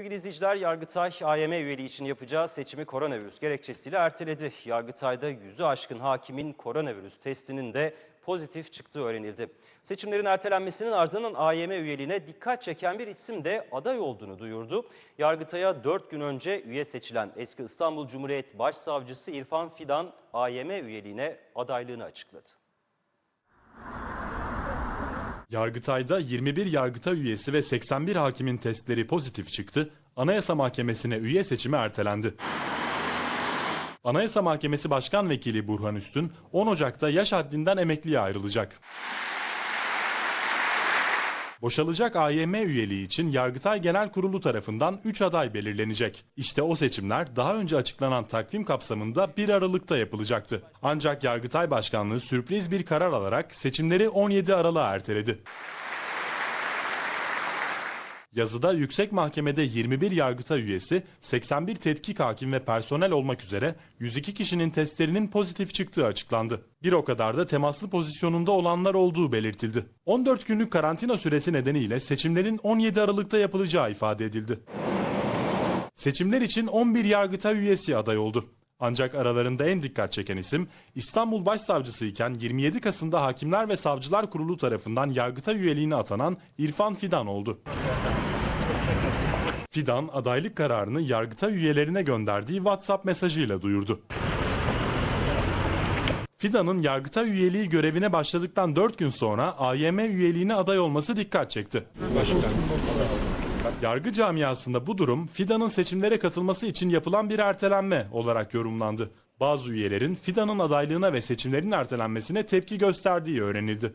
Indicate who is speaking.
Speaker 1: Sevgili izleyiciler, Yargıtay AYM üyeliği için yapacağı seçimi koronavirüs gerekçesiyle erteledi. Yargıtay'da yüzü aşkın hakimin koronavirüs testinin de pozitif çıktığı öğrenildi. Seçimlerin ertelenmesinin ardından AYM üyeliğine dikkat çeken bir isim de aday olduğunu duyurdu. Yargıtay'a 4 gün önce üye seçilen eski İstanbul Cumhuriyet Başsavcısı İrfan Fidan AYM üyeliğine adaylığını açıkladı.
Speaker 2: Yargıtay'da 21 yargıtay üyesi ve 81 hakimin testleri pozitif çıktı. Anayasa Mahkemesi'ne üye seçimi ertelendi. Anayasa Mahkemesi Başkan Vekili Burhan Üstün 10 Ocak'ta yaş haddinden emekliye ayrılacak. Boşalacak AYM üyeliği için Yargıtay Genel Kurulu tarafından 3 aday belirlenecek. İşte o seçimler daha önce açıklanan takvim kapsamında 1 Aralık'ta yapılacaktı. Ancak Yargıtay Başkanlığı sürpriz bir karar alarak seçimleri 17 Aralık'a erteledi. Yazıda yüksek mahkemede 21 yargıtay üyesi, 81 tetkik hakim ve personel olmak üzere 102 kişinin testlerinin pozitif çıktığı açıklandı. Bir o kadar da temaslı pozisyonunda olanlar olduğu belirtildi. 14 günlük karantina süresi nedeniyle seçimlerin 17 Aralık'ta yapılacağı ifade edildi. Seçimler için 11 yargıtay üyesi aday oldu. Ancak aralarında en dikkat çeken isim İstanbul Başsavcısı iken 27 Kasım'da Hakimler ve Savcılar Kurulu tarafından yargıtay üyeliğine atanan İrfan Fidan oldu. Fidan adaylık kararını yargıtay üyelerine gönderdiği WhatsApp mesajıyla duyurdu. Fidan'ın yargıtay üyeliği görevine başladıktan 4 gün sonra AYM üyeliğine aday olması dikkat çekti. Yargı camiasında bu durum Fidan'ın seçimlere katılması için yapılan bir ertelenme olarak yorumlandı. Bazı üyelerin Fidan'ın adaylığına ve seçimlerin ertelenmesine tepki gösterdiği öğrenildi.